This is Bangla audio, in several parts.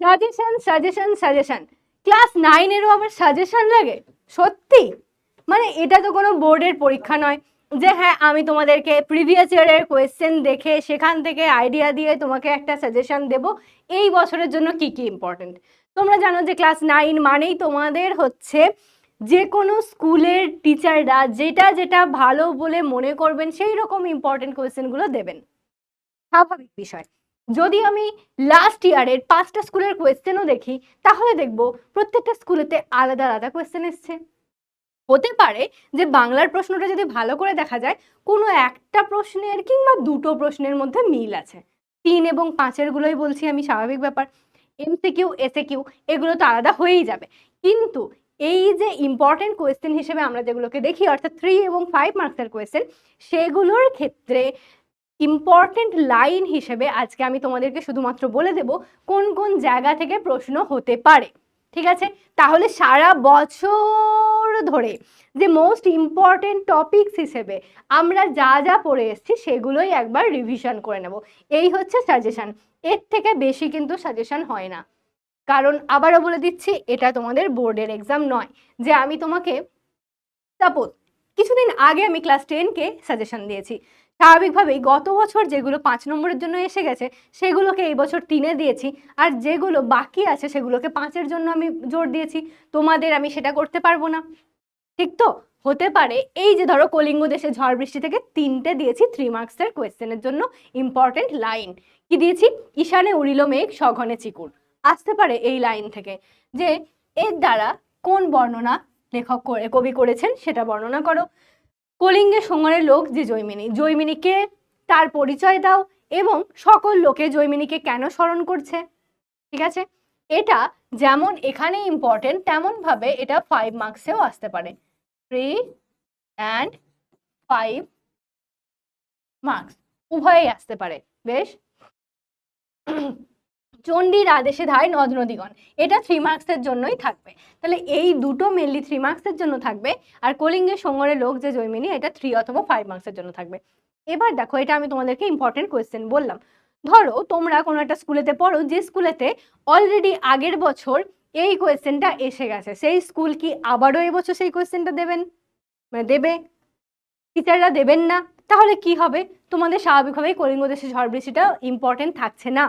সাজেশন সাজেশন সাজেশন ক্লাস নাইনেরও আবার সাজেশন লাগে? সত্যি? মানে এটা তো কোনো বোর্ডের পরীক্ষা নয় যে হ্যাঁ আমি তোমাদেরকে প্রিভিয়াস ইয়ারের কোয়েশ্চেন দেখে সেখান থেকে আইডিয়া দিয়ে তোমাকে একটা সাজেশন দেব। এই বছরের জন্য কি কি ইম্পর্টেন্ট তোমরা জানো যে ক্লাস নাইন মানেই তোমাদের হচ্ছে যে কোনো স্কুলের টিচাররা যেটা যেটা ভালো বলে মনে করবেন, সেই রকম ইম্পর্টেন্ট কোয়েশ্চেনগুলো দেবেন। স্বাভাবিক বিষয়। যদি আমি লাস্ট ইয়ারের পাঁচটা স্কুলের কোয়েশ্চেনও দেখি, তাহলে দেখব প্রত্যেকটা স্কুলেতে আলাদা আলাদা কোয়েশ্চেন এসছে। হতে পারে যে বাংলার প্রশ্নটা যদি ভালো করে দেখা যায়, কোনো একটা প্রশ্নের কিংবা দুটো প্রশ্নের মধ্যে মিল আছে। তিন এবং পাঁচের গুলোই বলছি আমি, স্বাভাবিক ব্যাপার। এমসিকিউ এসে কিউ এগুলো তো আলাদা হয়েই যাবে। কিন্তু এই যে ইম্পর্টেন্ট কোয়েশ্চেন হিসেবে আমরা যেগুলোকে দেখি, অর্থাৎ থ্রি এবং ফাইভ মার্কসের কোয়েশ্চেন সেগুলোর ক্ষেত্রে ইম্পর্টেন্ট লাইন হিসেবে আজকে আমি তোমাদেরকে শুধুমাত্র বলে দেব কোন কোন জায়গা থেকে প্রশ্ন হতে পারে। ঠিক আছে? তাহলে সারা বছর ধরে যে মোস্ট ইম্পর্টেন্ট টপিকস হিসেবে আমরা যা যা পড়ে এসেছি সেগুলোই একবার রিভিশন করে নেব। এই হচ্ছে সাজেশান এর থেকে বেশি কিন্তু সাজেশন হয় না। কারণ আবারও বলে দিচ্ছি, এটা তোমাদের বোর্ডের এক্সাম নয়। যে আমি তোমাকে সাপোজ কিছুদিন আগে আমি ক্লাস টেনকে সাজেশন দিয়েছি। স্বাভাবিকভাবেই গত বছর যেগুলো পাঁচ নম্বরের জন্য এসে গেছে, সেগুলোকে এই বছর তিনে দিয়েছি। আর যেগুলো বাকি আছে, সেগুলোকে পাঁচের জন্য আমি জোর দিয়েছি। তোমাদের আমি সেটা করতে পারব না। ঠিক তো? হতে পারে এই যে ধরো কলিঙ্গ দেশে ঝড় বৃষ্টি থেকে তিনটে দিয়েছি থ্রি মার্কসের কোয়েশ্চেনের জন্য ইম্পর্টেন্ট লাইন কি দিয়েছি? ঈশানে উড়িল মেঘ, সঘনে চিকুর। আসতে পারে এই লাইন থেকে যে এর দ্বারা কোন বর্ণনা লেখক কবি করেছেন সেটা বর্ণনা করো। কলিঙ্গের সঙ্গনের লোক যে জৈমিনী, জৈমিনীকে তার পরিচয় দাও এবং সকল লোকে জৈমিনীকে কেন স্মরণ করছে? ঠিক আছে? এটা যেমন এখানে ইম্পর্টেন্ট তেমনভাবে এটা ফাইভ মার্কসেও আসতে পারে। থ্রি অ্যান্ড ফাইভ মার্কস উভয়েই আসতে পারে। বেশ? চণ্ডীর আদেশে ধায় নদ নদীগণ এটা থ্রি মার্কসের জন্যই থাকবে। তাহলে এই দুটো মেনলি থ্রি মার্কসের জন্য থাকবে। আর কলিঙ্গের সঙ্গরের লোক যে জৈমিনী এটা থ্রি অথবা ফাইভ মার্কসের জন্য থাকবে। এবার দেখো, এটা আমি তোমাদেরকে ইম্পর্টেন্ট কোয়েশ্চেন বললাম। ধরো, তোমরা কোনো একটা স্কুলেতে পড়ো, যে স্কুলেতে অলরেডি আগের বছর এই কোয়েশ্চেনটা এসে গেছে। সেই স্কুল কি আবারও এবছর সেই কোয়েশ্চেনটা দেবেন? মানে দেবে? টিচাররা দেবেন না? তাহলে কি হবে? তোমাদের স্বাভাবিকভাবেই কলিঙ্গ দেশে ঝড় বৃষ্টিটা ইম্পর্টেন্ট থাকছে না।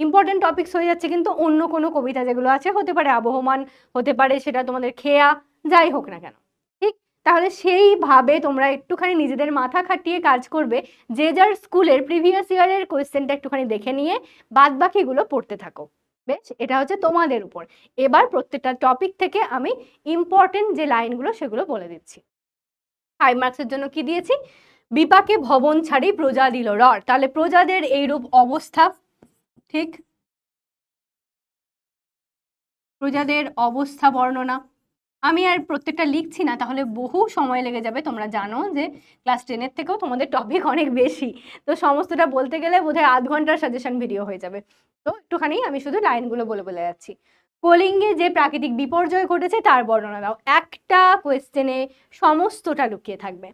ইম্পর্টেন্ট টপিকস হয়ে যাচ্ছে কিন্তু অন্য কোনো কবিতা যেগুলো আছে, হতে পারে আবহমান, হতে পারে সেটা তোমাদের খেয়া, যাই হোক না কেন। ঠিক? তাহলে সেইভাবে তোমরা একটুখানি নিজেদের মাথা খাটিয়ে কাজ করবে, যে যার স্কুলের প্রিভিয়াস ইয়ারের কোয়েশ্চেনটা একটুখানি দেখে নিয়ে বাদ বাকিগুলো পড়তে থাকো। বেশ? এটা হচ্ছে তোমাদের উপর। এবার প্রত্যেকটা টপিক থেকে আমি ইম্পর্টেন্ট যে লাইনগুলো সেগুলো বলে দিচ্ছি। ফাইভ মার্কসের জন্য কি দিয়েছি? বিপাকে ভবন ছাড়ি প্রজা দিল রর তাহলে প্রজাদের এইরূপ অবস্থা ঠিক? প্রজাদের অবস্থা বর্ণনা। আমি আর প্রত্যেকটা লিখছি না, তাহলে বহু সময় লেগে যাবে। তোমরা জানো যে ক্লাস টেনের থেকেও তোমাদের টপিক অনেক বেশি। তো সমস্তটা বলতে গেলে বোধহয় আধ ঘণ্টার সাজেশন ভিডিও হয়ে যাবে। তো একটুখানি আমি শুধু লাইনগুলো বলে বলে যাচ্ছি। কলিঙ্গে যে প্রাকৃতিক বিপর্যয় ঘটেছে তার বর্ণনা দাও। একটা কোয়েশ্চেনে সমস্তটা লুকিয়ে থাকবে।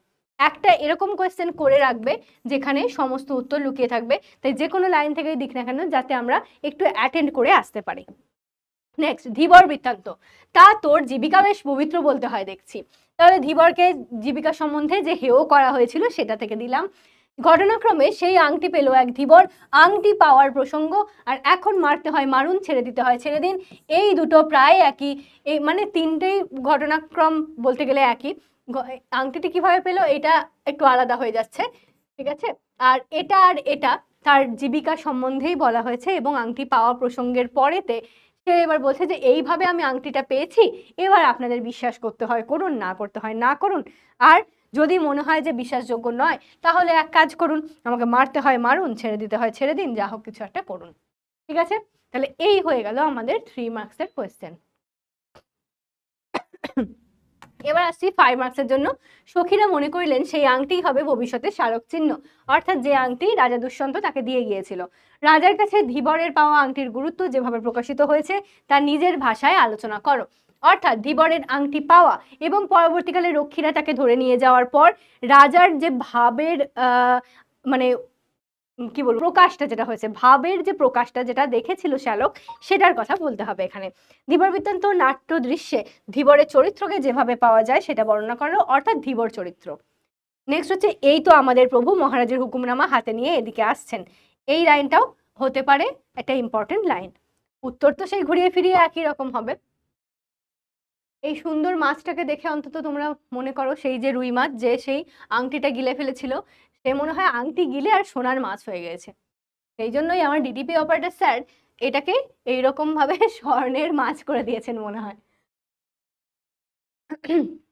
একটা এরকম কোয়েশ্চেন করে রাখবে, যেখানে সমস্ত উত্তর লুকিয়ে থাকবে। তাই যে কোনো লাইন থেকেই দিক না কেন, যাতে আমরা একটু অ্যাটেন্ড করে আসতে পারি। নেক্সট ধীবর বৃত্তান্ত। তা তোর জীবিকা বেশ পবিত্র বলতে হয়, দেখছি। তাহলে ধীবরকে জীবিকা সম্বন্ধে যে হেয় করা হয়েছিল, সেটা থেকে দিলাম। ঘটনাক্রমে সেই আংটি পেল এক ধীবর। আংটি পাওয়ার প্রসঙ্গ, আর এখন মারতে হয়, মারুন ছেড়ে দিতে হয়, ছেড়ে দিন। এই দুটো প্রায় একই। এই মানে তিনটেই ঘটনাক্রম বলতে গেলে একই। আংটিটি কীভাবে পেল এটা একটু আলাদা হয়ে যাচ্ছে, ঠিক আছে? আর এটা আর এটা তার জীবিকা সম্বন্ধেই বলা হয়েছে এবং আংটি পাওয়া প্রসঙ্গের পরেতে সে এবার বলছে যে এইভাবে আমি আংটিটা পেয়েছি, এবার আপনাদের বিশ্বাস করতে হয়, করুন, না করতে হয়, না করুন। আর যদি মনে হয় যে বিশ্বাসযোগ্য নয়, তাহলে এক কাজ করুন, আমাকে মারতে হয়, মারুন, ছেড়ে দিতে হয়, ছেড়ে দিন, যা হোক কিছু একটা করুন, ঠিক আছে? তাহলে এই হয়ে গেল আমাদের থ্রি মার্কসের কোয়েশ্চেন এবার আসছি ফাইভ মার্কসের জন্য। সখীরা মনে করিলেন সেই আংটি হবে ভবিষ্যতে স্মারক চিহ্ন। অর্থাৎ যে আংটি রাজা দুষ্যন্ত তাকে দিয়ে গিয়েছিল। রাজার কাছে ধীবরের পাওয়া আংটির গুরুত্ব যেভাবে প্রকাশিত হয়েছে, তা নিজের ভাষায় আলোচনা করো। অর্থাৎ ধীবরের আংটি পাওয়া এবং পরবর্তীকালে রক্ষীরা তাকে ধরে নিয়ে যাওয়ার পর রাজার যে ভাবের মানে কি বলব, প্রকাশটা যেটা হয়েছে, ভাবের যে প্রকাশটা যেটা দেখেছিল শ্যালক, সেটার কথা বলতে হবে এখানে। ধীবর বৃত্তান্ত নাট্য দৃশ্যে ধীবরের চরিত্রকে যেভাবে পাওয়া যায় সেটা বর্ণনা করো অর্থাৎ ধীবর চরিত্র। নেক্সট হচ্ছে, এই তো আমাদের প্রভু মহারাজের হুকুমনামা হাতে নিয়ে এদিকে আসছেন। এই লাইনটাও হতে পারে একটা ইম্পর্টেন্ট লাইন উত্তর তো সেই ঘুরিয়ে ফিরিয়ে একই রকম হবে। এই সুন্দর মাছটাকে দেখে অন্তত তোমরা মনে করো, সেই যে রুই মাছ যে সেই আংটিটা গিলে ফেলেছিল সে মনে হয় আংটি গিলে আর সোনার মাছ হয়ে গেছে। সেই জন্যই আমার ডিডিপি অপারেটর স্যার এটাকে এইরকম ভাবে স্বর্ণের মাছ করে দিয়েছেন মনে হয়।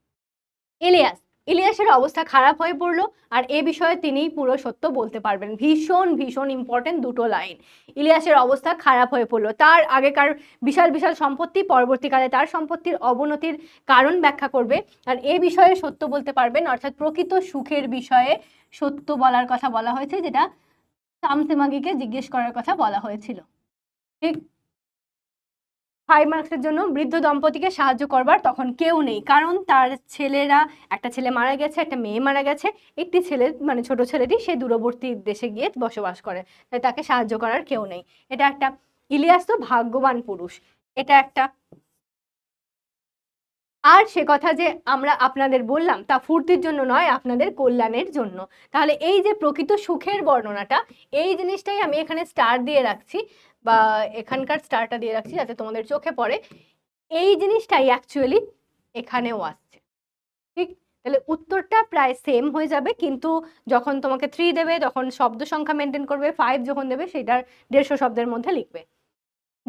ইলিয়াস ইলিয়াসের অবস্থা খারাপ হয়ে পড়ল আর এ বিষয়ে তিনি পুরো সত্য বলতে পারবেন। ভীষণ ভীষণ ইম্পর্টেন্ট দুটো লাইন ইলিয়াসের অবস্থা খারাপ হয়ে পড়ল। তার আগেকার বিশাল বিশাল সম্পত্তি পরবর্তীকালে তার সম্পত্তির অবনতির কারণ ব্যাখ্যা করবে। আর এ বিষয়ে সত্য বলতে পারবেন, অর্থাৎ প্রকৃত সুখের বিষয়ে সত্য বলার কথা বলা হয়েছে, যেটা সামসেমাগিকে জিজ্ঞেস করার কথা বলা হয়েছিল। ঠিক ফাইভ মার্কসের জন্য বৃদ্ধ দম্পতিকে সাহায্য করবার তখন কেউ নেই। কারণ তার ছেলেরা, একটা ছেলে মারা গেছে, একটা মেয়ে মারা গেছে। একটি ছেলে মানে ছোট ছেলেটি, সে দূরবর্তী দেশে গিয়ে বসবাস করে। তাই তাকে সাহায্য করার কেউ নেই। এটা একটা ইলিয়াস তো ভাগ্যবান পুরুষ। এটা একটা আর সে কথা যে আমরা আপনাদের বললাম তা ফুর্তির জন্য নয়, আপনাদের কল্যাণের জন্য। তাহলে এই যে প্রকৃত সুখের বর্ণনাটা, এই জিনিসটাই আমি এখানে স্টার দিয়ে রাখছি, বা এখানকার স্টারটা দিয়ে রাখছি যাতে তোমাদের চোখে পড়ে। এই জিনিসটাই অ্যাকচুয়ালি এখানেও আসছে। ঠিক? তাহলে উত্তরটা প্রায় সেম হয়ে যাবে, কিন্তু যখন তোমাকে থ্রি দেবে, তখন শব্দ সংখ্যা মেনটেন করবে ফাইভ যখন দেবে, সেটার দেড়শো শব্দের মধ্যে লিখবে।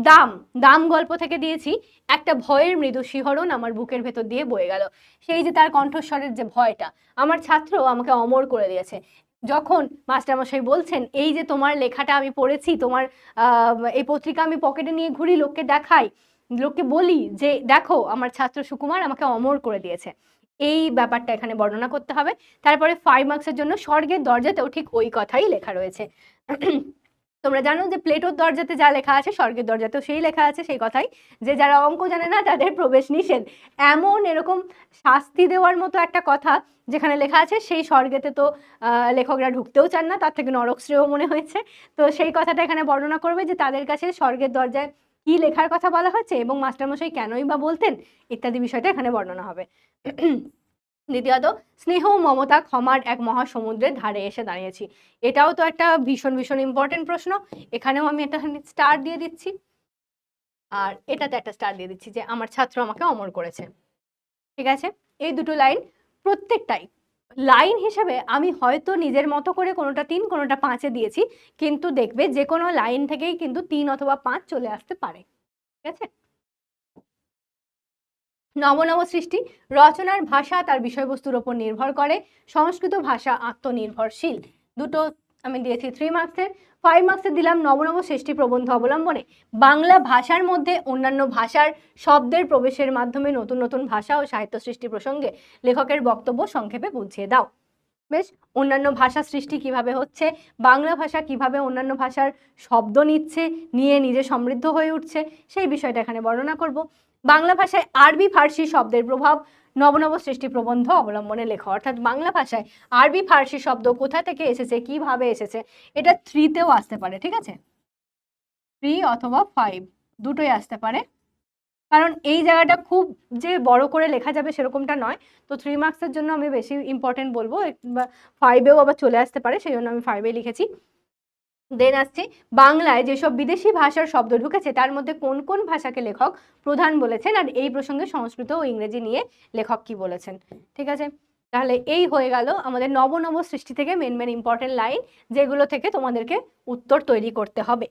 দাম দাম গল্প থেকে দিয়েছি, একটা ভয়ের মৃদু শিহরণ আমার বুকের ভেতর দিয়ে বয়ে গেল। সেই যে তার কণ্ঠস্বরের যে ভয়টা, আমার ছাত্র আমাকে অমর করে দিয়েছে। যখন মাস্টারমশাই বলছেন, এই যে তোমার লেখাটা আমি পড়েছি, তোমার এই পত্রিকা আমি পকেটে নিয়ে ঘুরি, লোককে দেখাই, লোককে বলি যে, দেখো, আমার ছাত্র সুকুমার আমাকে অমর করে দিয়েছে। এই ব্যাপারটা এখানে বর্ণনা করতে হবে। তারপরে ফাইভ মার্কসের জন্য স্বর্গের দরজাতেও ঠিক ওই কথাই লেখা রয়েছে। তোমরা জানো যে প্লেটোর দরজাতে যা লেখা আছে, স্বর্গের দরজাতেও সেই লেখা আছে, সেই কথাই যে যারা অঙ্ক জানে না, তাদের প্রবেশ নিষেধ। এমন এরকম শাস্তি দেওয়ার মতো একটা কথা যেখানে লেখা আছে, সেই স্বর্গেতে তো লেখকরা ঢুকতেও চান না, তার থেকে নরক শ্রেয় মনে হয়েছে। তো সেই কথাটা এখানে বর্ণনা করবে যে তাদের কাছে স্বর্গের দরজায় কি লেখার কথা বলা হচ্ছে এবং মাস্টারমশাই কেনই বা বলতেন, ইত্যাদি বিষয়টা এখানে বর্ণনা হবে। দ্বিতীয়ত, স্নেহ মমতা ক্ষমার এক মহাসমুদ্রের ধারে এসে দাঁড়িয়েছি। এটাও তো একটা ভীষণ ভীষণ ইম্পর্টেন্ট প্রশ্ন। এখানেও আমি একটা স্টার দিয়ে দিচ্ছি। আর এটাতে একটা স্টার দিয়ে দিচ্ছি যে, আমার ছাত্র আমাকে অমর করেছে। ঠিক আছে? এই দুটো লাইন প্রত্যেকটাই লাইন হিসেবে আমি হয়তো নিজের মতো করে কোনোটা তিন, কোনোটা পাঁচে দিয়েছি। কিন্তু দেখবে যে কোনো লাইন থেকেই কিন্তু তিন অথবা পাঁচ চলে আসতে পারে। ঠিক আছে? নবনব সৃষ্টি, রচনার ভাষা তার বিষয়বস্তুর ওপর নির্ভর করে, সংস্কৃত ভাষা আত্মনির্ভরশীল। দুটো আমি দিয়েছি থ্রি মার্কসের ফাইভ মার্কসের দিলাম নবনব সৃষ্টি প্রবন্ধ অবলম্বনে। বাংলা ভাষার মধ্যে অন্যান্য ভাষার শব্দের প্রবেশের মাধ্যমে নতুন নতুন ভাষা ও সাহিত্য সৃষ্টি প্রসঙ্গে লেখকের বক্তব্য সংক্ষেপে বুঝিয়ে দাও। বেশ, অন্যান্য ভাষা সৃষ্টি কীভাবে হচ্ছে, বাংলা ভাষা কীভাবে অন্যান্য ভাষার শব্দ নিচ্ছে, নিয়ে নিজে সমৃদ্ধ হয়ে উঠছে, সেই বিষয়টা এখানে বর্ণনা করব। বাংলা ভাষায় আরবি ফার্সি শব্দের প্রভাব নবনব সৃষ্টি প্রবন্ধ অবলম্বনে লেখা। অর্থাৎ বাংলা ভাষায় আরবি ফার্সি শব্দ কোথা থেকে এসেছে, কীভাবে এসেছে, এটা থ্রিতেও আসতে পারে, ঠিক আছে? থ্রি অথবা ফাইভ দুটোই আসতে পারে। কারণ এই জায়গাটা খুব যে বড় করে লেখা যাবে সেরকমটা নয়। তো থ্রি মার্কসের জন্য আমি বেশি ইম্পর্টেন্ট বলব। ফাইভেও আবার চলে আসতে পারে, সেই জন্য আমি ফাইভে লিখেছি। দেন আসছে, বাংলায় যেসব বিদেশি ভাষার শব্দ ঢুকেছে, তার মধ্যে কোন কোন ভাষাকে লেখক প্রধান বলেছেন আর এই প্রসঙ্গে সংস্কৃত ও ইংরেজি নিয়ে লেখক কি বলেছেন? ঠিক আছে? তাহলে এই হয়ে গেল আমাদের নব নব সৃষ্টি থেকে মেন মেন ইম্পর্টেন্ট লাইন যেগুলো থেকে তোমাদেরকে উত্তর তৈরি করতে হবে।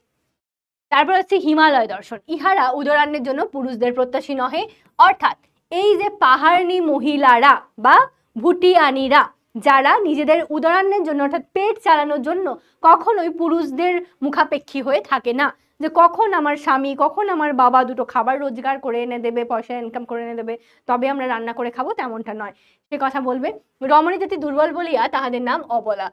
তারপর হচ্ছে হিমালয় দর্শন। ইহারা উদরান্নের জন্য পুরুষদের প্রত্যাশী নহে। অর্থাৎ এই যে পাহাড়নি মহিলারা বা ভুটিয়ানিরা যারা নিজেদের উদরান্নের জন্য, অর্থাৎ পেট চালানোর জন্য কখনোই পুরুষদের মুখাপেক্ষী হয়ে থাকে না। যে কখন আমার স্বামী, কখন আমার বাবা দুটো খাবার রোজগার করে এনে দেবে, পয়সা ইনকাম করে এনে দেবে, তবে আমরা রান্না করে খাব তেমনটা নয়। সে কথা বলবে। রমণী জাতি দুর্বল বলিয়া তাহাদের নাম অবলা।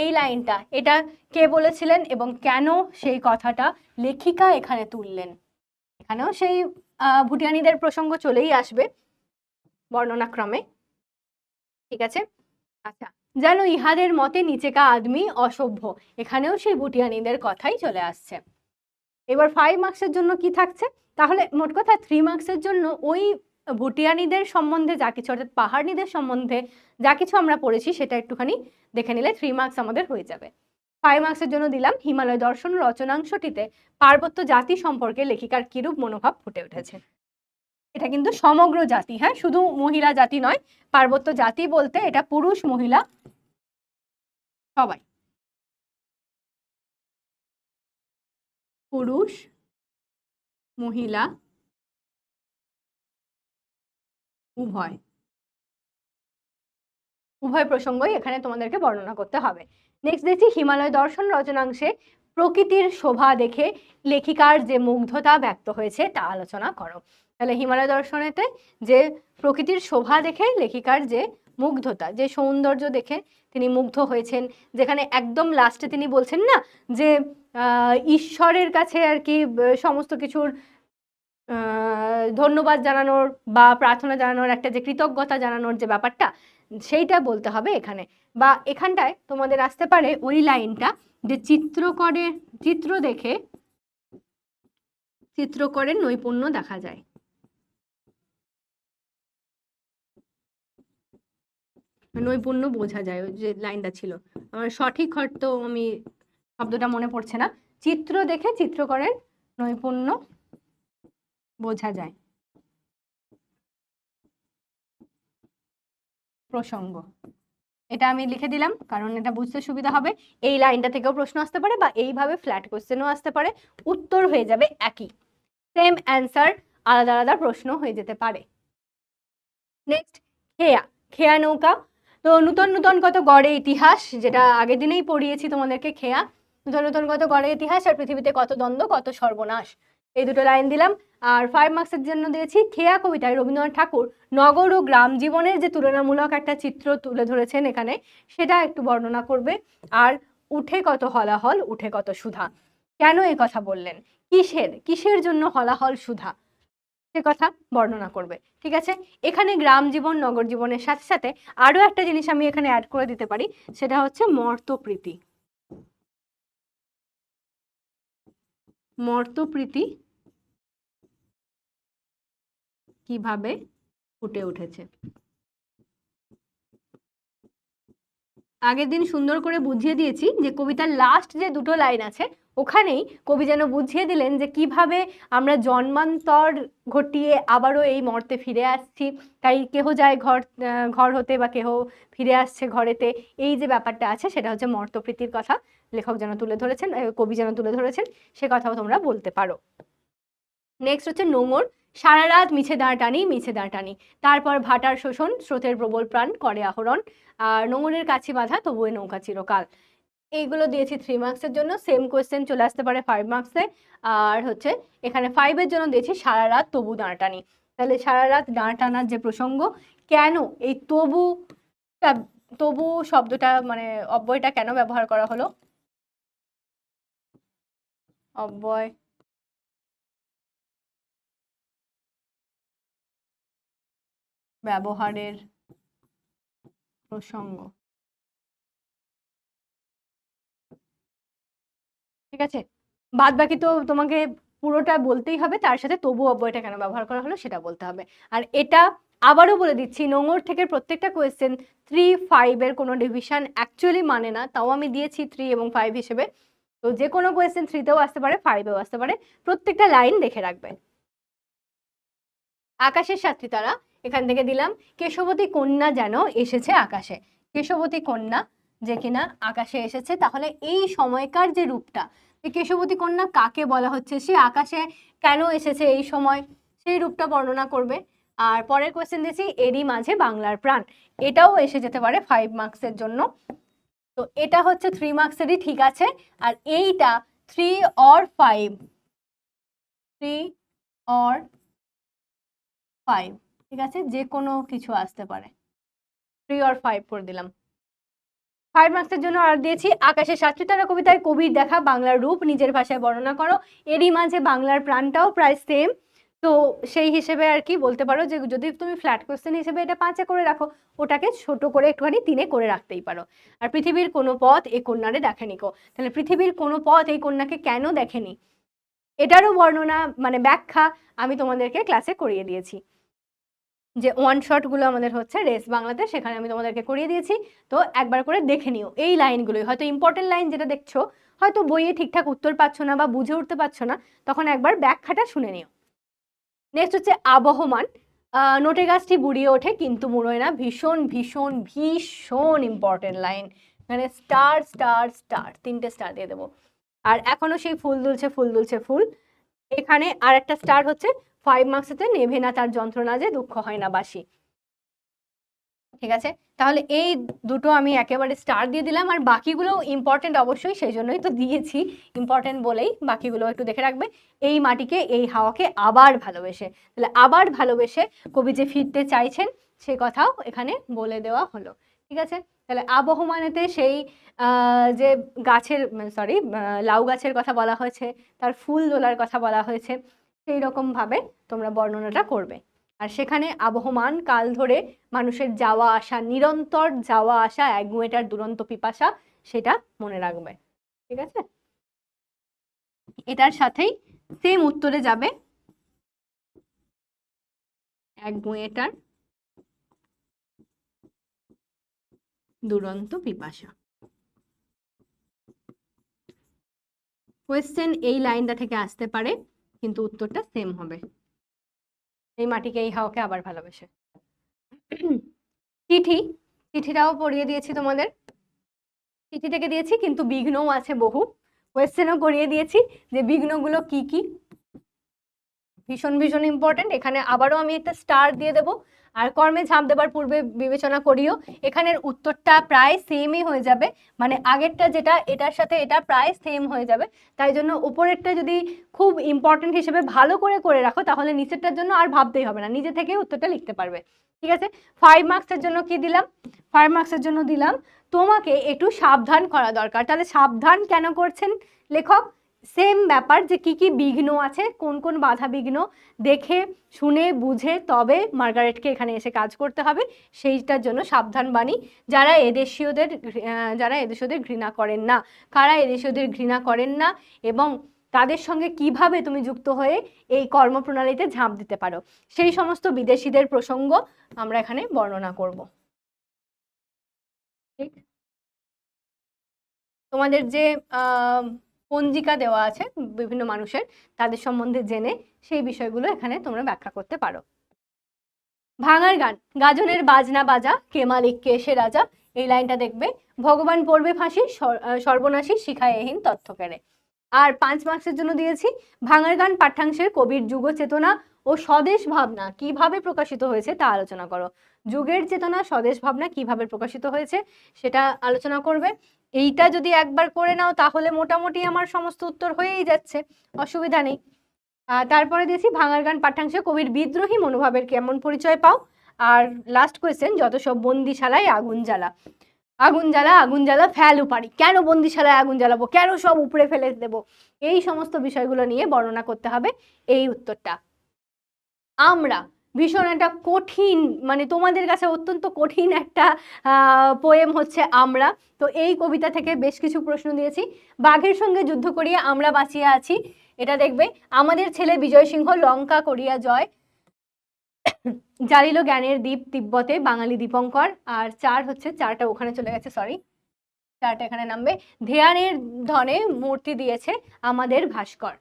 এই লাইনটা, এটা কে বলেছিলেন এবং কেন সেই কথাটা লেখিকা এখানে তুললেন? এখানেও সেই ভুটিয়ানিদের প্রসঙ্গ চলেই আসবে বর্ণনাক্রমে। ঠিক আছে? আচ্ছা যেন ইহাদের মতে নিচেকা আদমি অসভ্য। এখানেও সেই বুটিয়ানিদের কথাই চলে আসছে। এবার ফাইভ মার্কসের জন্য কি থাকছে? তাহলে মোট কথা থ্রি মার্কসের জন্য ওই ভুটিয়ানিদের সম্বন্ধে যা কিছু, অর্থাৎ পাহাড়নিদের সম্বন্ধে যা কিছু আমরা পড়েছি, সেটা একটুখানি দেখে নিলে থ্রি মার্কস আমাদের হয়ে যাবে। ফাইভ মার্কসের জন্য দিলাম হিমালয় দর্শন রচনাংশটিতে পার্বত্য জাতি সম্পর্কে লেখিকার কিরূপ মনোভাব ফুটে উঠেছে। এটা কিন্তু সমগ্র জাতি হ্যাঁ? শুধু মহিলা জাতি নয়, পার্বত্য জাতি বলতে এটা পুরুষ, মহিলা, সবাই। পুরুষ, মহিলা, উভয়। উভয় প্রসঙ্গই এখানে তোমাদেরকে বর্ণনা করতে হবে। নেক্সট দেখছি, হিমালয় দর্শন রচনাংশে প্রকৃতির শোভা দেখে লেখিকার যে মুগ্ধতা ব্যক্ত হয়েছে, তা আলোচনা করো। তাহলে হিমালয় দর্শনেতে যে প্রকৃতির শোভা দেখে লেখিকার যে মুগ্ধতা, যে সৌন্দর্য দেখে তিনি মুগ্ধ হয়েছেন, যেখানে একদম লাস্টে তিনি বলছেন না যে ঈশ্বরের কাছে আর কি সমস্ত কিছুর ধন্যবাদ জানানোর বা প্রার্থনা জানানোর একটা যে কৃতজ্ঞতা জানানোর যে ব্যাপারটা, সেইটা বলতে হবে এখানে। বা এখানটায় তোমাদের আসতে পারে ওই লাইনটা যে চিত্রকরের, চিত্র দেখে চিত্রকরের নৈপুণ্য দেখা যায়। নৈপুণ্য বোঝা যায় যে লাইনটা ছিল। আমার সঠিক হয়তো আমি, শব্দটা মনে পড়ছে না। চিত্র দেখে চিত্রকরের নৈপুণ্য বোঝা যায়। প্রসঙ্গ। এটা আমি লিখে দিলাম, কারণ এটা বুঝতে সুবিধা হবে। এই লাইনটা থেকেও প্রশ্ন আসতে পারে বা এইভাবে ফ্ল্যাট কোশ্চেনও আসতে পারে। উত্তর হয়ে যাবে একই। সেম অ্যান্সার আলাদা আলাদা প্রশ্ন হয়ে যেতে পারে। নেক্সট খেয়া। খেয়া নৌকা তো নূতন নূতন কত গড়ে ইতিহাস, যেটা আগের দিনেই পড়িয়েছি তোমাদেরকে খেয়া। নূতন নূতন কত গড়ে ইতিহাস আর পৃথিবীতে কত দ্বন্দ্ব, কত সর্বনাশ। এই দুটো লাইন দিলাম। আর ফাইভ মার্কসের জন্য দিয়েছি খেয়া কবিতায় রবীন্দ্রনাথ ঠাকুর, নগর ও গ্রাম জীবনের যে তুলনামূলক একটা চিত্র তুলে ধরেছেন এখানে, সেটা একটু বর্ণনা করবে। আর উঠে কত হলাহল, উঠে কত সুধা। কেন এ কথা বললেন? কিসের কিসের জন্য হলাহল সুধা? সে কথা বর্ণনা করবে। ঠিক আছে? এখানে গ্রাম জীবন, নগর জীবনের সাথে সাথে আরও একটা জিনিস আমি এখানে অ্যাড করে দিতে পারি, সেটা হচ্ছে মর্তপ্রীতি। মর্তপ্রীতি কীভাবে ফুটে উঠেছে? আগের দিন সুন্দর করে বুঝিয়ে দিয়েছি যে কবিতার লাস্ট যে দুটো লাইন আছে, ওখানেই কবি যেন বুঝিয়ে দিলেন যে কীভাবে আমরা জন্মান্তর ঘটিয়ে আবারও এই মর্তে ফিরে আসছি। তাই কেহ যায় ঘর ঘর হতে বা কেহ ফিরে আসছে ঘরেতে, এই যে ব্যাপারটা আছে সেটা হচ্ছে মর্তপ্রীতির কথা। লেখক যেন তুলে ধরেছেন কবি যেন তুলে ধরেছেন, সে কথাও তোমরা বলতে পারো। নেক্সট হচ্ছে নোঙর। সারা রাত মিছে দাঁড় টানি মিছে দাঁড় টানি তারপর ভাটার শোষণ, স্রোতের প্রবল প্রাণ করে আহরণ। আর নোঙরের কাছে বাঁধা তবুও নৌকা চিরকাল। এইগুলো দিয়েছি থ্রি মার্কসের জন্য। সেম কোয়েশ্চেন চলে আসতে পারে ফাইভ মার্কসে আর হচ্ছে, এখানে ফাইভের জন্য দিয়েছি সারা রাত তবু দাঁড় টানি তাহলে সারা রাত দাঁড় টানার যে প্রসঙ্গ, কেন এই তবু তবু শব্দটা মানে অব্যয়টা কেন ব্যবহার করা হলো? অব্যয় ব্যবহারের প্রসঙ্গ। ঠিক আছে? বাদ বাকি তো তোমাকে পুরোটা বলতেই হবে, তার সাথে তবু অব্যয়টা কেন ব্যবহার করা হলো সেটা বলতে হবে। আর এটা আবারও বলে দিচ্ছি নোংর থেকে প্রত্যেকটা কোয়েশ্চেন থ্রি ফাইভের কোনো ডিভিশন অ্যাকচুয়ালি মানে না, তাও আমি দিয়েছি থ্রি এবং ফাইভ হিসেবে। তো যে কোনো কোয়েশ্চেন থ্রিতেও আসতে পারে ফাইভেও আসতে পারে, প্রত্যেকটা লাইন দেখে রাখবে। আকাশের সাথী তারা এখান থেকে দিলাম। কেশবতী কন্যা যেন এসেছে আকাশে। কেশবতী কন্যা যে কিনা আকাশে এসেছে, তাহলে এই সময়কার যে রূপটা কেশবতী কন্যা কাকে বলা হচ্ছে? সে আকাশে কেন এসেছে এই সময়? সেই রূপটা বর্ণনা করবে। আর পরের কোয়েশ্চেন দিয়েছি এরই মাঝে বাংলার প্রাণ। এটাও এসে যেতে পারে ফাইভ মার্কসের জন্য। তো এটা হচ্ছে থ্রি মার্কসেরই ঠিক আছে? আর এইটা three or five three or five ঠিক আছে? যে কোনো কিছু আসতে পারে। থ্রি অর ফাইভ করে দিলাম। ফাইভ মার্কসের জন্য আর দিয়েছি। আকাশের সাতচুতারা কবিতায় কবির দেখা, বাংলার রূপ, নিজের ভাষায় বর্ণনা করো। এরই মাঝে বাংলার প্রাণটাও প্রায় সেম তো সেই হিসেবে আর কি বলতে পারো যে, যদি তুমি ফ্ল্যাট কোয়েশ্চেন হিসেবে এটা পাঁচে করে রাখো, ওটাকে ছোট করে একটুখানি তিনে করে রাখতেই পারো। আর পৃথিবীর কোনো পথ এই কন্যারে দেখেনি কো। তাহলে পৃথিবীর কোনো পথ এই কন্যাকে কেন দেখেনি? এটারও বর্ণনা মানে ব্যাখ্যা আমি তোমাদেরকে ক্লাসে করিয়ে দিয়েছি। যে ওয়ান শটগুলো আমাদের হচ্ছে রেস বাংলাতে সেখানে আমি তোমাদেরকে করিয়ে দিয়েছি। তো একবার করে দেখে নিও এই লাইনগুলোই হয়তো ইম্পর্টেন্ট লাইন যেটা দেখছ, হয়তো বইয়ে ঠিকঠাক উত্তর পাচ্ছ না বা বুঝে উঠতে পারছ না, তখন একবার ব্যাখ্যাটা শুনে নিও। নেক্সট হচ্ছে আবহমান। নোটে গাছটি বুড়িয়ে ওঠে কিন্তু মুড়োয় না। ভীষণ ভীষণ ভীষণ ইম্পর্টেন্ট লাইন মানে স্টার স্টার স্টার তিনটে স্টার দিয়ে দেবো। আর এখনও সেই ফুল দুলছে ফুল দুলছে ফুল। এখানে আর একটা স্টার হচ্ছে ফাইভ মার্কসেতে নেভে না, তার যন্ত্রণা যে দুঃখ হয় না বাসি। ঠিক আছে? তাহলে এই দুটো আমি একেবারে স্টার দিয়ে দিলাম, আর বাকিগুলো ইম্পর্টেন্ট অবশ্যই, সেই জন্যই তো দিয়েছি। ইম্পর্টেন্ট বলেই বাকিগুলো একটু দেখে রাখবে। এই মাটিকে, এই হাওয়াকে আবার ভালোবেসে। তাহলে আবার ভালোবেসে কবি যে ফিরতে চাইছেন, সে কথাও এখানে বলে দেওয়া হলো। ঠিক আছে? তাহলে আবহমানেতে সেই যে গাছের সরি লাউ গাছের কথা বলা হয়েছে, তার ফুল দোলার কথা বলা হয়েছে সেই রকমভাবে তোমরা বর্ণনাটা করবে। আর সেখানে আবহমান, কাল ধরে মানুষের যাওয়া আসা, নিরন্তর যাওয়া আসা একগুঁয়েটার দুরন্ত পিপাসা, সেটা মনে রাখবে। ঠিক আছে? এটার সাথেই সেম উত্তরে যাবে। একগুঁয়েটার দুরন্ত পিপাসা। কোয়েশ্চেন এই লাইনটা থেকে আসতে পারে। কিন্তু উত্তরটা সেম হবে। এই মাটিকে, এই হাওয়াকে আবার ভালোবেসে। চিঠি, চিঠিটাও পড়িয়ে দিয়েছি তোমাদের। চিঠি থেকে দিয়েছি, কিন্তু বিঘ্নও আছে বহু। কোয়েশ্চেনও করিয়ে দিয়েছি যে বিঘ্নগুলো কি কি। ভীষণ ভীষণ ইম্পর্টেন্ট এখানে আবারও আমি একটা স্টার দিয়ে দেবো। আর কর্মে ঝাঁপ দেবার পূর্বে বিবেচনা করিও, এখানের উত্তরটা প্রায় সেমই হয়ে যাবে। মানে আগেরটা যেটা, এটার সাথে এটা প্রায় সেম হয়ে যাবে। তাই জন্য উপরেরটা যদি খুব ইম্পর্টেন্ট হিসেবে ভালো করে করে রাখো, তাহলে নিচেরটার জন্য আর ভাবতেই হবে না। নিজে থেকে উত্তরটা লিখতে পারবে। ঠিক আছে? ফাইভ মার্কসের জন্য কি দিলাম? ফাইভ মার্কসের জন্য দিলাম, তোমাকে একটু সাবধান করা দরকার। তাহলে সাবধান কেন করছেন লেখক? সেম ব্যাপার যে কি কি বিঘ্ন আছে, কোন কোন বাধা বিঘ্ন দেখে, শুনে, বুঝে, তবে মার্গারেটকে এখানে এসে কাজ করতে হবে। সেইটার জন্য সাবধান বাণী যারা এদেশীয়দের যারা এদেশীয়দের ঘৃণা করেন না, কারা এদেশীয়দের ঘৃণা করেন না এবং তাদের সঙ্গে কীভাবে তুমি যুক্ত হয়ে এই কর্মপ্রণালীতে ঝাঁপ দিতে পারো, সেই সমস্ত বিদেশিদের প্রসঙ্গ আমরা এখানে বর্ণনা করব। ঠিক? তোমাদের যে পঞ্জিকা দেওয়া আছে বিভিন্ন মানুষের, তাদের সম্বন্ধে জেনে সেই বিষয়গুলো এখানে তোমরা ব্যাখ্যা করতে পারো। ভাঙার গান, গাজনের বাজনা বাজা, কে মালিক, কে সে রাজা, এই লাইনটা দেখবে। ভগবান পড়বে ফাঁসি, সর- সর্বনাশী শিখায় এহীন তথ্য কেড়ে। আর পাঁচ মার্কসের জন্য দিয়েছি, ভাঙার গান পাঠ্যাংশের কবির যুগ চেতনা ও স্বদেশ ভাবনা কীভাবে প্রকাশিত হয়েছে তা আলোচনা করো। যুগের চেতনা, স্বদেশ ভাবনা কীভাবে প্রকাশিত হয়েছে সেটা আলোচনা করবে। এইটা যদি একবার করে নাও, তাহলে মোটামুটি আমার সমস্ত উত্তর হয়েই যাচ্ছে। অসুবিধা নেই। তারপরে দিয়েছি, ভাঙার গান পাঠ্যাংশে কবির বিদ্রোহী মনোভাবের কেমন পরিচয় পাও? আর লাস্ট কোয়েশ্চেন যত সব বন্দিশালায় আগুন জ্বালা। আগুন জ্বালা আগুন জ্বালা, ফেল পারি কেন বন্দিশালায় আগুন জ্বালাবো? কেন সব উপরে ফেলে দেবো? এই সমস্ত বিষয়গুলো নিয়ে বর্ণনা করতে হবে এই উত্তরটা। আমরা ভীষণ একটা কঠিন মানে তোমাদের কাছে অত্যন্ত কঠিন একটা পোয়েম হচ্ছে আমরা। তো এই কবিতা থেকে বেশ কিছু প্রশ্ন দিয়েছি। বাঘের সঙ্গে যুদ্ধ করিয়া আমরা বাঁচিয়া আছি। এটা দেখবে, আমাদের ছেলে বিজয় সিংহ লঙ্কা করিয়া জয়। জালিল জ্ঞানের দ্বীপ তিব্বতে, বাঙালি দীপঙ্কর। আর চার হচ্ছে, চারটা ওখানে চলে গেছে সরি চারটা এখানে নামবে। ধ্যানের ধনে মূর্তি দিয়েছে আমাদের ভাস্কর।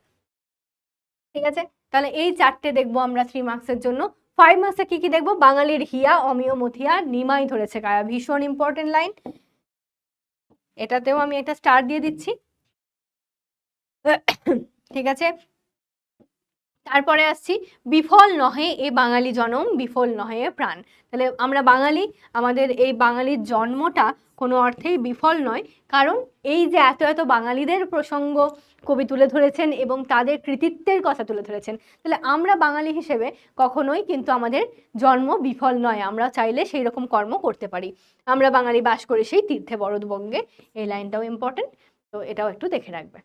ঠিক আছে? তাহলে এই চারটে দেখব আমরা থ্রি মার্কসের জন্য। ফাইভ মার্কসে কি কি দেখব? বাঙালির হিয়া, অমিয় মথিয়া, নিমাই ধরেছে কায়া। ভীষণ ইম্পর্টেন্ট লাইন এটাতেও আমি একটা স্টার দিয়ে দিচ্ছি। ঠিক আছে? তারপরে আসছি, বিফল নহে এ বাঙালি জনম, বিফল নহে এ প্রাণ। তাহলে আমরা বাঙালি, আমাদের এই বাঙালির জন্মটা কোনো অর্থেই বিফল নয়। কারণ এই যে এত এত বাঙালিদের প্রসঙ্গ কবি তুলে ধরেছেন এবং তাদের কৃতিত্বের কথা তুলে ধরেছেন, তাহলে আমরা বাঙালি হিসেবে কখনোই কিন্তু আমাদের জন্ম বিফল নয়। আমরা চাইলে সেই রকম কর্ম করতে পারি। আমরা বাঙালি বাস করি সেই তীর্থে বরদবঙ্গে। এই লাইনটাও ইম্পর্টেন্ট তো এটাও একটু দেখে রাখবে।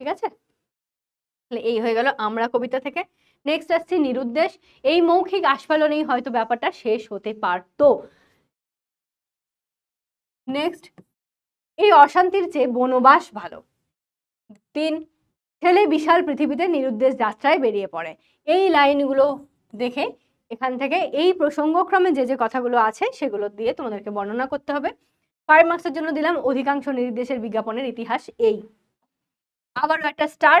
ঠিক আছে? তাহলে এই হয়ে গেল আমরা কবিতা থেকে। নেক্সট আসছি নিরুদ্দেশ। এই মৌখিক আস্ফালনেই হয়তো ব্যাপারটা শেষ হতে পারতো। নেক্সট এই অশান্তির চেয়ে বনবাস ভালো। তিন, ছেলে বিশাল পৃথিবীতে নিরুদ্দেশ যাত্রায় বেরিয়ে পড়ে। এই লাইনগুলো দেখে এখান থেকে এই প্রসঙ্গক্রমে যে যে কথাগুলো আছে সেগুলো দিয়ে তোমাদেরকে বর্ণনা করতে হবে। ফাইভ মার্কসের জন্য দিলাম, অধিকাংশ নির্দেশের বিজ্ঞাপনের ইতিহাস এই। আবারও একটা স্টার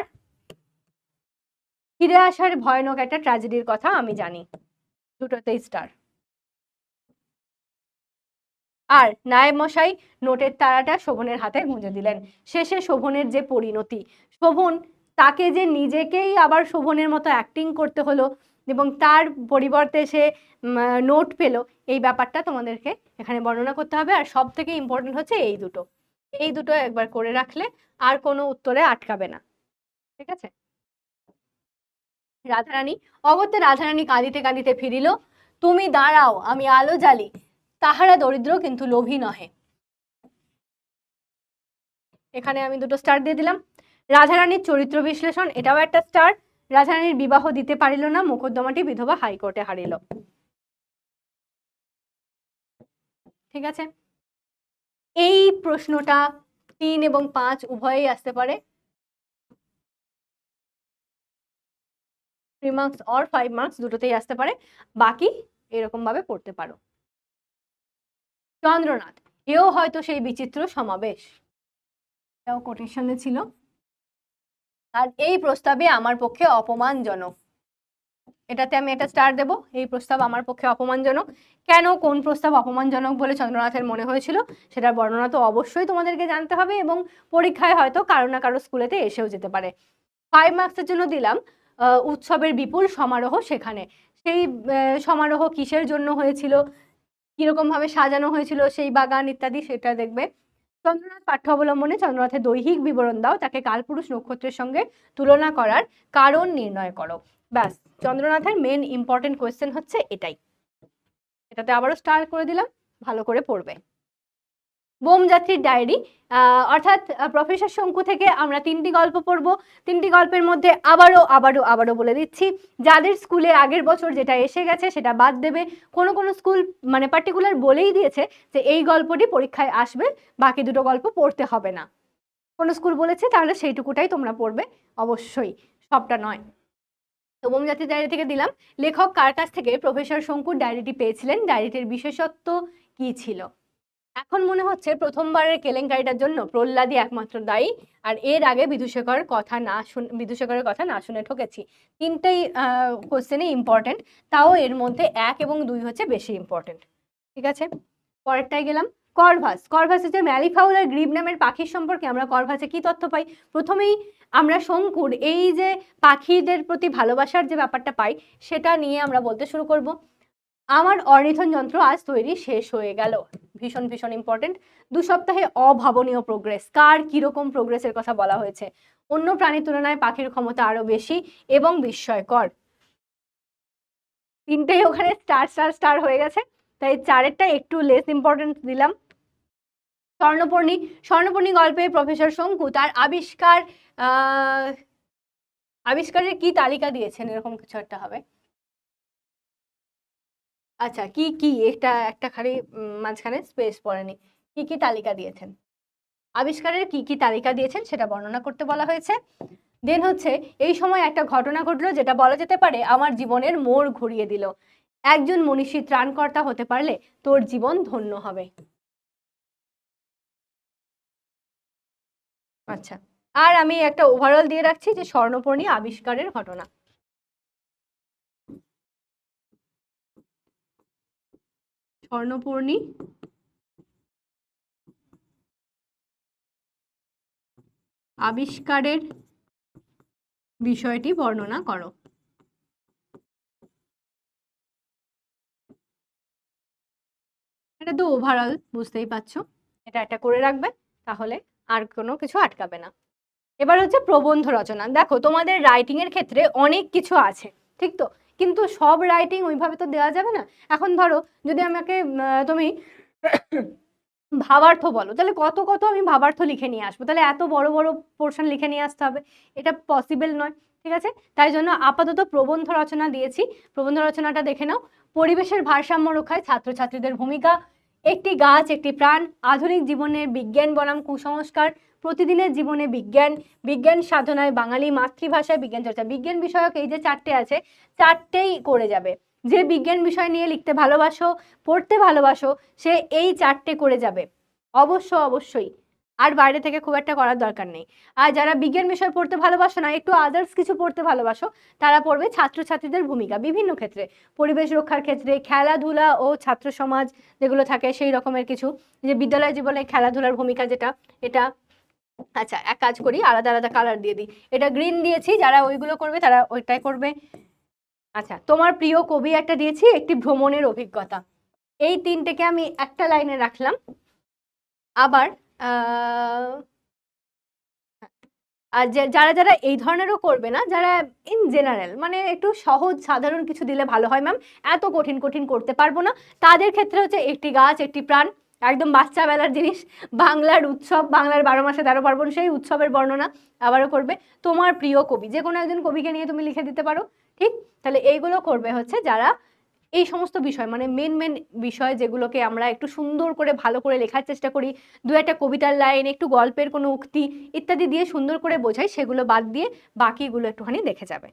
ফিরে আসার ভয়ানক একটা ট্র্যাজেডির কথা আমি জানি। দুটোতেই স্টার আর নায়েব মশাই নোটের তারাটা শোভনের হাতে গুঁজে দিলেন। শেষে শোভনের যে পরিণতি, শোভন তাকে যে নিজেকেই আবার শোভনের মতো অ্যাক্টিং করতে হলো এবং তার পরিবর্তে সে নোট পেল, এই ব্যাপারটা তোমাদেরকে এখানে বর্ণনা করতে হবে। আর সব থেকে ইম্পর্টেন্ট হচ্ছে এই দুটো। এই দুটো একবার করে রাখলে আর কোনো উত্তরে আটকাবে না। ঠিক আছে? রাধারানী, অগত্যে রাধারানী কাঁদিতে কাঁদিতে ফিরিল, তুমি দাঁড়াও, আমি আলো জ্বালি, তাহারা দরিদ্র কিন্তু লোভী নহে। এখানে আমি দুটো স্টার দিয়ে দিলাম। রাধারানীর চরিত্র বিশ্লেষণ, এটাও একটা স্টার রাধারানীর বিবাহ দিতে পারিল না, মোকদ্দমাটি বিধবা হাইকোর্টে হারিল। ঠিক আছে? এই প্রশ্নটা তিন এবং পাঁচ উভয়েই আসতে পারে। Three marks or five marks দুটোতেই আসতে পারে। বাকি এরকম ভাবে পড়তে পারো। চন্দ্রনাথ, এও হয়তো সেই বিচিত্র সমাবেশ। এটাও কোটেশনে ছিল। আর এই প্রস্তাবে আমার পক্ষে অপমানজনক। এটাতে আমি একটা স্টার দেব। এই প্রস্তাব আমার পক্ষে অপমানজনক। কেন, কোন প্রস্তাব অপমানজনক বলে চন্দ্রনাথের মনে হয়েছিল, সেটার বর্ণনা তো অবশ্যই তোমাদেরকে জানতে হবে এবং পরীক্ষায় হয়তো কারও না কারও স্কুলেতে এসেও যেতে পারে। ফাইভ মার্কসের জন্য দিলাম। উৎসবের বিপুল সমারোহ সেখানে। সেই সমারোহ কিসের জন্য হয়েছিল? কীরকমভাবে সাজানো হয়েছিল? সেই বাগান ইত্যাদি সেটা দেখবে। চন্দ্রনাথ পাঠ্য অবলম্বনে চন্দ্রনাথের দৈহিক বিবরণ দাও, তাকে কালপুরুষ নক্ষত্রের সঙ্গে তুলনা করার কারণ নির্ণয় করো। ব্যাস, চন্দ্রনাথের মেন ইম্পর্টেন্ট কোয়েশ্চেন হচ্ছে এটাই। এটাতে আবারও স্টার করে দিলাম, ভালো করে পড়বে। বোম যাত্রীর ডায়েরি অর্থাৎ প্রফেসর শঙ্কু থেকে আমরা তিনটি গল্প পড়ব। তিনটি গল্পের মধ্যে আবারও আবারও আবারও বলে দিচ্ছি, যাদের স্কুলে আগের বছর যেটা এসে গেছে সেটা বাদ দেবে। কোনো কোনো স্কুল মানে পার্টিকুলার বলেই দিয়েছে যে এই গল্পটি পরীক্ষায় আসবে, বাকি দুটো গল্প পড়তে হবে না। কোনো স্কুল বলেছে, তাহলে সেইটুকুটাই তোমরা পড়বে, অবশ্যই। সবটা নয়। তো বোমজাতি ডায়েরি থেকে দিলাম। লেখক কার কাছ থেকে প্রফেসর শঙ্কুর ডায়েরিটি পেয়েছিলেন? ডায়েরিটির বিশেষত্ব কি ছিল? এখন মনে হচ্ছে প্রথমবারের কেলেঙ্কারিটার জন্য প্রহ্লাদই একমাত্র দায়ী। আর এর আগে বিদুশেখর কথা না শুনে বিদুশেখরের কথা না শুনে ঠকেছি। তিনটেই কোশ্চেনই ইম্পর্টেন্ট তাও এর মধ্যে এক এবং দুই হচ্ছে বেশি ইম্পর্টেন্ট ঠিক আছে? পরেরটায় গেলাম। করভাস। করভাসের যে ম্যালিফাউল আর গ্রিব নামের পাখির সম্পর্কে আমরা করভাসে কি তথ্য পাই? প্রথমেই আমরা শঙ্কুর, এই যে পাখিদের প্রতি ভালোবাসার যে ব্যাপারটা পাই, সেটা নিয়ে আমরা বলতে শুরু করব। আমার অর্নিথন যন্ত্র আজ তৈরি শেষ হয়ে গেল। ভীষণ ভীষণ ইম্পর্টেন্ট দু সপ্তাহে অভাবনীয় প্রোগ্রেস কার কীরকম প্রোগ্রেসের কথা বলা হয়েছে? অন্য প্রাণীর তুলনায় পাখির ক্ষমতা আরও বেশি এবং বিস্ময়কর। তিনটেই ওখানে স্টার স্টার স্টার হয়ে গেছে। তাই চারেরটা একটু লেস ইম্পর্টেন্ট দিলাম। স্বর্ণপর্ণী স্বর্ণপর্ণী গল্পে প্রফেসর শঙ্কু তার আবিষ্কার আবিষ্কারের কি তালিকা দিয়েছেন? এরকম কিছু একটা হবে। আচ্ছা কি কি এটা একটা খালি মাঝখানে স্পেস পড়েনি। কি কি তালিকা দিয়েছেন? আবিষ্কারের কি কি তালিকা দিয়েছেন সেটা বর্ণনা করতে বলা হয়েছে। দেন হচ্ছে, এই সময় একটা ঘটনা ঘটলো যেটা বলা যেতে পারে আমার জীবনের মোড় ঘুরিয়ে দিল। একজন মনীষী ত্রাণকর্তা হতে পারলে তোর জীবন ধন্য হবে। আচ্ছা আর আমি একটা ওভারঅল দিয়ে রাখছি যে স্বর্ণপর্ণী আবিষ্কারের ঘটনা। স্বর্ণপর্ণী। আবিষ্কারের বিষয়টি বর্ণনা করো। এটা তো ওভারঅল বুঝতেই পারছ। এটা একটা করে রাখবে, তাহলে আর কোনো কিছু আটকাবে না। এবার হচ্ছে প্রবন্ধ রচনা। দেখো, তোমাদের রাইটিং এর ক্ষেত্রে অনেক কিছু আছে, ঠিক তো? কিন্তু সব রাইটিং ওইভাবে তো দেওয়া যাবে না। এখন ধরো, যদি আমাকে তুমি ভাবার্থ বলো, তাহলে কত কত আমি ভাবার্থ লিখে নিয়ে আসব। তাহলে এত বড় বড় পোর্শন লিখে নিয়ে আসতে হবে। এটা পসিবল নয়, ঠিক আছে? তাই জন্য আপাতত প্রবন্ধ রচনা দিয়েছি। প্রবন্ধ রচনাটা দেখে নাও। পরিবেশের ভারসাম্য রক্ষায় ছাত্রছাত্রীদের ভূমিকা। একটি গাছ, একটি প্রাণ, আধুনিক জীবনের বিজ্ঞান বনাম কুসংস্কার প্রতিদিনের জীবনে বিজ্ঞান বিজ্ঞান সাধনায় বাঙালি মাতৃভাষায় বিজ্ঞান চর্চা। বিজ্ঞান বিষয়ক এই যে চারটে আছে, চারটেই করে যাবে। যে বিজ্ঞান বিষয় নিয়ে লিখতে ভালোবাসো, পড়তে ভালোবাসো, সে এই চারটে করে যাবে। অবশ্য, অবশ্যই। আর বাইরে থেকে খুব একটা করার দরকার নেই। আর যারা বিজ্ঞান বিষয় পড়তে ভালোবাসো না, একটু আদার্স কিছু পড়তে ভালোবাসো, তারা পড়বে ছাত্রছাত্রীদের ভূমিকা বিভিন্ন ক্ষেত্রে। পরিবেশ রক্ষার ক্ষেত্রে, খেলাধুলা ও ছাত্র সমাজ যেগুলো থাকে, সেই রকমের কিছু। যে বিদ্যালয় জীবনে খেলাধুলার ভূমিকা যেটা, এটা আচ্ছা এক কাজ করি, আলাদা আলাদা কালার দিয়ে দিই। এটা গ্রিন দিয়েছি, যারা ওইগুলো করবে তারা ওইটাই করবে। আচ্ছা তোমার প্রিয় কবি একটা দিয়েছি, একটি ভ্রমণের অভিজ্ঞতা। এই তিনটেকে আমি একটা লাইনে রাখলাম। আবার আর যারা যারা এই ধরনেরও করবে না, যারা ইন জেনারেল মানে একটু সহজ, সাধারণ কিছু দিলে ভালো হয় ম্যাম এত কঠিন কঠিন করতে পারব না। তাদের ক্ষেত্রে হচ্ছে একটি গাছ, একটি প্রাণ। একদম বাচ্চা বেলার জিনিস। বাংলার উৎসব, বাংলার বারো মাসে তেরো পার্বণ, সেই উৎসবের বর্ণনা আবারও করবে তোমার প্রিয় কবি। যে কোনো একজন কবিকে নিয়ে তুমি লিখে দিতে পারো, ঠিক? তাহলে এইগুলো করবে হচ্ছে যারা এই সমস্ত বিষয় মানে মেন মেন বিষয় যেগুলোকে আমরা একটু সুন্দর করে, ভালো করে লেখার চেষ্টা করি, দু একটা কবিতার লাইন, একটু গল্পের কোনো উক্তি ইত্যাদি দিয়ে সুন্দর করে বোঝাই, সেগুলো বাদ দিয়ে বাকিগুলো একটুখানি দেখে যাবে।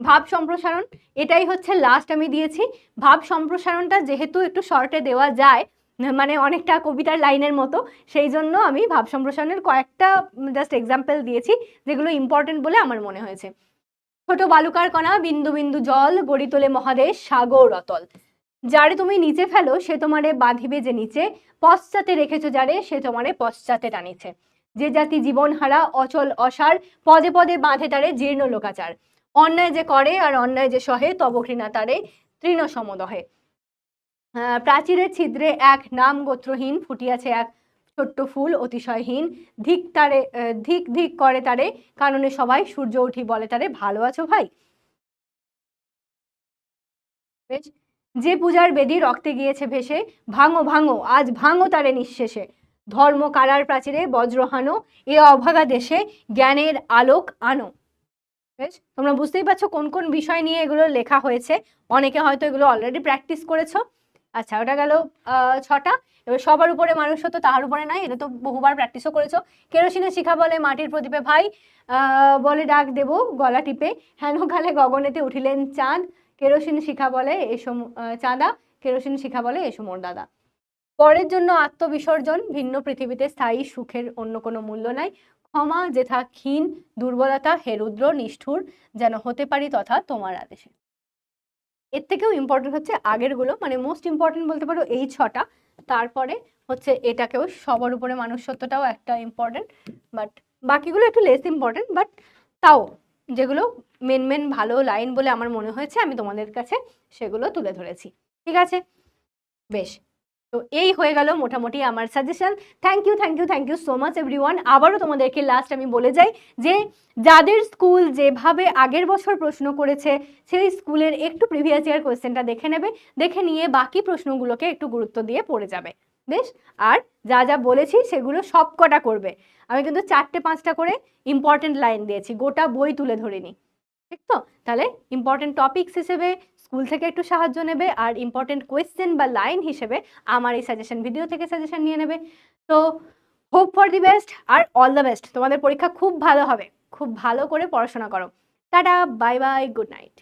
ভাব সম্প্রসারণ, এটাই হচ্ছে লাস্ট আমি দিয়েছি। ভাব সম্প্রসারণটা যেহেতু একটু শর্টে দেওয়া যায় মানে অনেকটা কবিতার লাইনের মতো। সেই জন্য আমি ভাব সম্প্রসারণের কয়েকটা জাস্ট এক্সাম্পল দিয়েছি, যেগুলো ইম্পর্টেন্ট বলে আমার মনে হয়েছে। ছোট বালুকার কণা, বিন্দু বিন্দু জল, গড়ি তোলে মহাদেশ, সাগর অতল। যারে তুমি নিচে ফেলো, সে তোমারে বাঁধিবে যে নিচে। পশ্চাতে রেখেছো যারে, সে তোমারে পশ্চাতে টানিছে। যে জাতি জীবন হারা, অচল, অসার, পদে পদে বাঁধে তারে জীর্ণ লোকাচার। অন্যায় যে করে আর অন্যায় যে সহে, তব ঘৃণা তারে, তৃণ সমদহে। প্রাচীরের ছিদ্রে এক নাম গোত্রহীন ফুটিয়াছে এক ছোট্ট ফুল অতিশয়হীন। ধিক তারে ধিক ধিক করে তারে কারণে সবাই সূর্য উঠি বলে তারে, ভালো আছো ভাই? বেশ, যে পূজার বেদি রক্তে গিয়েছে ভেসে, ভাঙো ভাঙো, আজ ভাঙো তারে নিঃশেষে। ধর্ম কারার প্রাচীরে বজ্রহানো এ অভাগা দেশে জ্ঞানের আলোক আনো। বেশ, তোমরা বুঝতেই পারছ কোন কোন বিষয় নিয়ে এগুলো লেখা হয়েছে। অনেকে হয়তো এগুলো অলরেডি প্র্যাকটিস করেছ। আচ্ছা ওটা গেল ছটা। এবার সবার উপরে মানুষ হতো, তাহার উপরে নাই। এটা তো বহুবার প্র্যাকটিসও করেছ। কেরোসিনের শিখা বলে, মাটির প্রদীপে ভাই বলে ডাক দেব, গলা টিপে। হেন কালে গগনেতে উঠিলেন চাঁদ। কেরোসিন শিখা বলে, এসো চাঁদা। কেরোসিন শিখা বলে, এসো মোর দাদা। পরের জন্য আত্মবিসর্জন, ভিন্ন পৃথিবীতে স্থায়ী সুখের অন্য কোনো মূল্য নাই। ক্ষমা যেথা ক্ষীণ, দুর্বলতা হেরুদ্র নিষ্ঠুর, যেন হতে পারি তথা তোমার আদেশে। এর থেকেও ইম্পর্টেন্ট হচ্ছে আগেরগুলো মানে মোস্ট ইম্পর্টেন্ট বলতে পারো এই ছটা। তারপরে হচ্ছে এটাকেও সবার উপরে মানুষত্বটাও একটা ইম্পর্টেন্ট বাট বাকিগুলো একটু লেস ইম্পর্টেন্ট বাট তাও যেগুলো মেন মেন ভালো লাইন বলে আমার মনে হয়েছে, আমি তোমাদের কাছে সেগুলো তুলে ধরেছি। ঠিক আছে? বেশ। তো এই হয়ে গেল মোটামুটি আমার suggestion thank you thank you thank you so much everyone আবারও তোমাদেরকে লাস্ট আমি বলে যাই যে, যাদের স্কুল যেভাবে আগের বছর প্রশ্ন করেছে, সেই স্কুলের একটু প্রিভিয়াস ইয়ার কোয়েশ্চেনটা দেখে নেবে। দেখে নিয়ে বাকি প্রশ্নগুলোকে একটু গুরুত্ব দিয়ে পড়ে যাবে। বেশ? আর যা যা বলেছি সেগুলো সব কটা করবে। আমি কিন্তু চারটে পাঁচটা করে ইম্পর্টেন্ট লাইন দিয়েছি। গোটা বই তুলে ধরিনি। ঠিক তো? তাহলে ইম্পর্টেন্ট টপিকস হিসেবে স্কুল থেকে একটু সাহায্য নেবে আর ইম্পর্টেন্ট কোয়েশ্চেন বা লাইন হিসেবে আমার এই সাজেশন ভিডিও থেকে সাজেশন নিয়ে নেবে। তো হোপ ফর দি বেস্ট আর অল দ্য বেস্ট তোমাদের পরীক্ষা খুব ভালো হবে। খুব ভালো করে পড়াশোনা করো। Tata bye bye good night